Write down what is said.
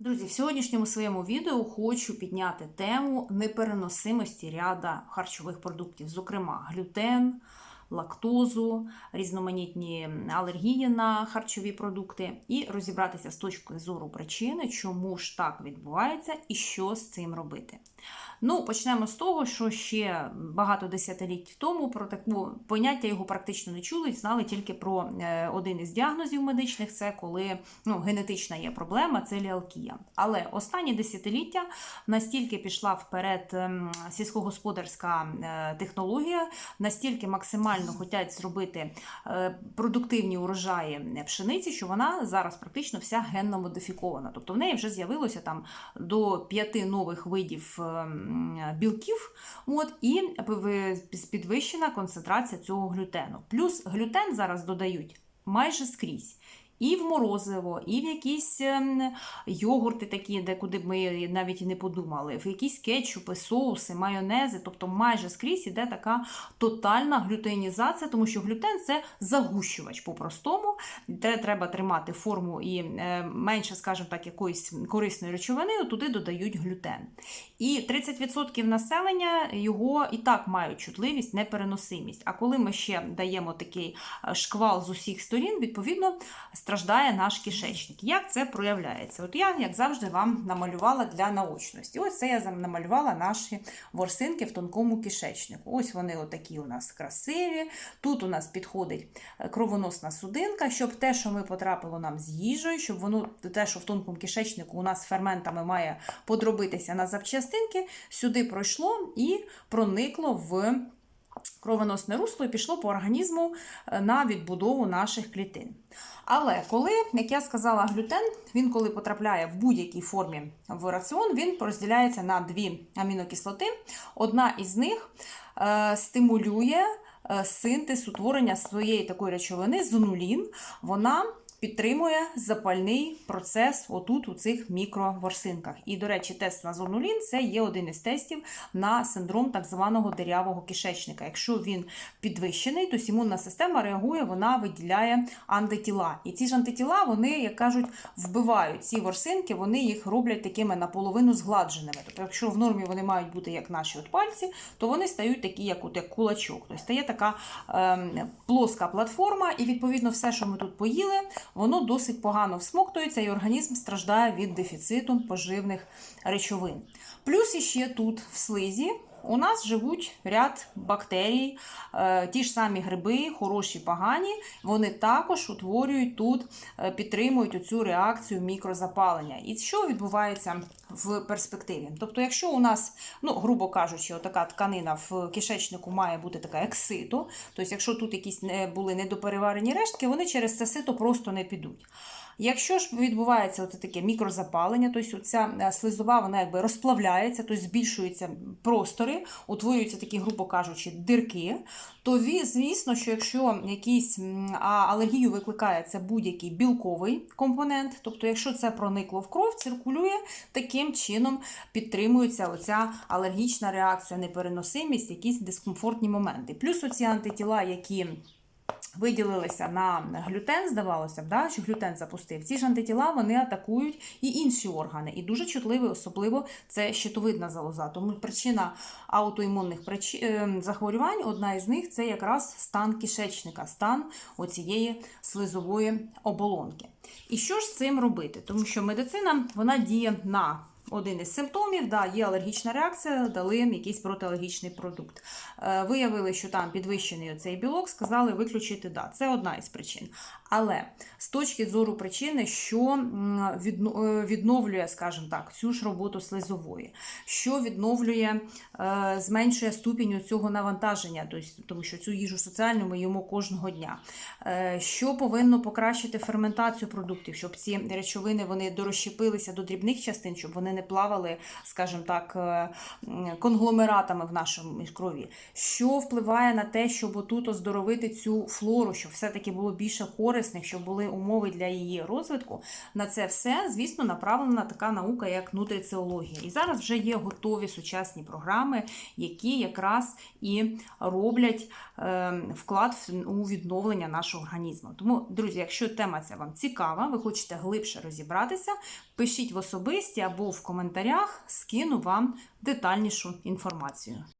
Друзі, в сьогоднішньому своєму відео хочу підняти тему непереносимості ряда харчових продуктів, зокрема глютен, лактозу, різноманітні алергії на харчові продукти, і розібратися з точки зору причини, чому ж так відбувається і що з цим робити. Ну, почнемо з того, що ще багато десятиліть тому про таку поняття його практично не чули, знали тільки про е, один із діагнозів медичних це коли ну, генетична є проблема, це ліалкія. Але останні десятиліття настільки пішла вперед ем, сільськогосподарська е, технологія, настільки максимально хочуть зробити е, продуктивні урожаї пшениці, що вона зараз практично вся генно модифікована. Тобто в неї вже з'явилося там до п'яти нових видів білків, от, і підвищена концентрація цього глютену. Плюс глютен зараз додають майже скрізь. І в морозиво, і в якісь ем, йогурти такі, де куди б ми навіть і не подумали, в якісь кетчупи, соуси, майонези, тобто майже скрізь іде така тотальна глютеїнізація, тому що глютен це загущувач по-простому. Де треба тримати форму і е, менше, скажімо так, якоїсь корисної речовини, туди додають глютен. І 30% населення його і так мають чутливість, непереносимість. А коли ми ще даємо такий е, шквал з усіх сторін, відповідно страждає наш кишечник. Як це проявляється? От я, як завжди, вам намалювала для наочності. Ось це я намалювала наші ворсинки в тонкому кишечнику. Ось вони отакі у нас красиві. Тут у нас підходить е, кровоносна судинка, щоб те, що ми потрапило нам з їжею, щоб воно те, що в тонкому кишечнику у нас ферментами має подробитися на запчастинки, сюди пройшло і проникло в кровоносне русло і пішло по організму е, на відбудову наших клітин. Але коли, як я сказала, глютен, він коли потрапляє в будь-якій формі в раціон, він розділяється на дві амінокислоти. Одна із них е, стимулює е, синтез утворення своєї такої речовини зонулін. Вона підтримує запальний процес отут у цих мікроворсинках. І, до речі, тест на зонулін це є один із тестів на синдром так званого дирявого кишечника. Якщо він підвищений, то імунна система реагує, вона виділяє антитіла. І ці ж антитіла, вони, як кажуть, вбивають ці ворсинки, вони їх роблять такими наполовину згладженими. Тобто, якщо в нормі вони мають бути як наші от пальці, то вони стають такі, як, от, як кулачок. Тобто стає така ем, плоска платформа, і відповідно все, що ми тут поїли, воно досить погано всмоктується, і організм страждає від дефіциту поживних речовин. Плюс іще тут в слизі. У нас живуть ряд бактерій, е, ті ж самі гриби, хороші, погані. Вони також утворюють тут, е, підтримують оцю реакцію мікрозапалення. І що відбувається в перспективі? Тобто, якщо у нас, ну, грубо кажучи, така тканина в кишечнику має бути така як сито, тобто, якщо тут якісь були недопереварені рештки, вони через це сито просто не підуть. Якщо ж відбувається оце таке мікрозапалення, тобто ця е, слизова вона якби розплавляється, тобто збільшуються простори, утворюються такі, грубо кажучи, дирки, то звісно, що якщо якийсь алергію викликає це будь-який білковий компонент, тобто якщо це проникло в кров, циркулює, таким чином підтримується оця алергічна реакція, непереносимість, якісь дискомфортні моменти. Плюс оці антитіла, які виділилися на глютен, здавалося б, да, що глютен запустив. Ці ж антитіла вони атакують і інші органи. І дуже чутливі, особливо це щитовидна залоза. Тому причина аутоімунних е, захворювань, одна із них це якраз стан кишечника, стан оцієї слизової оболонки. І що ж з цим робити? Тому що медицина вона діє на один із симптомів, да, є алергічна реакція, дали якийсь протиалергічний продукт. Е, виявили, що там підвищений цей білок, сказали виключити да. Це одна із причин. Але з точки зору причини, що е, відновлює, скажімо так, цю ж роботу слизової, що відновлює, е, зменшує ступінь цього навантаження, тобто, тому що цю їжу соціальну ми їмо кожного дня. Що повинно покращити ферментацію продуктів, щоб ці речовини вони дорозщепилися до дрібних частин, щоб вони не плавали, скажімо так, е, конгломератами в нашому крові. Що впливає на те, щоб отут оздоровити цю флору, щоб все-таки було більше корисних, щоб були умови для її розвитку. На це все, звісно, направлена така наука, як нутриціологія. І зараз вже є готові сучасні програми, які якраз і роблять е, вклад у відновлення нашого організму. Тому, друзі, якщо тема ця вам цікава, ви хочете глибше розібратися, пишіть в особисті або в коментарях, скину вам детальнішу інформацію.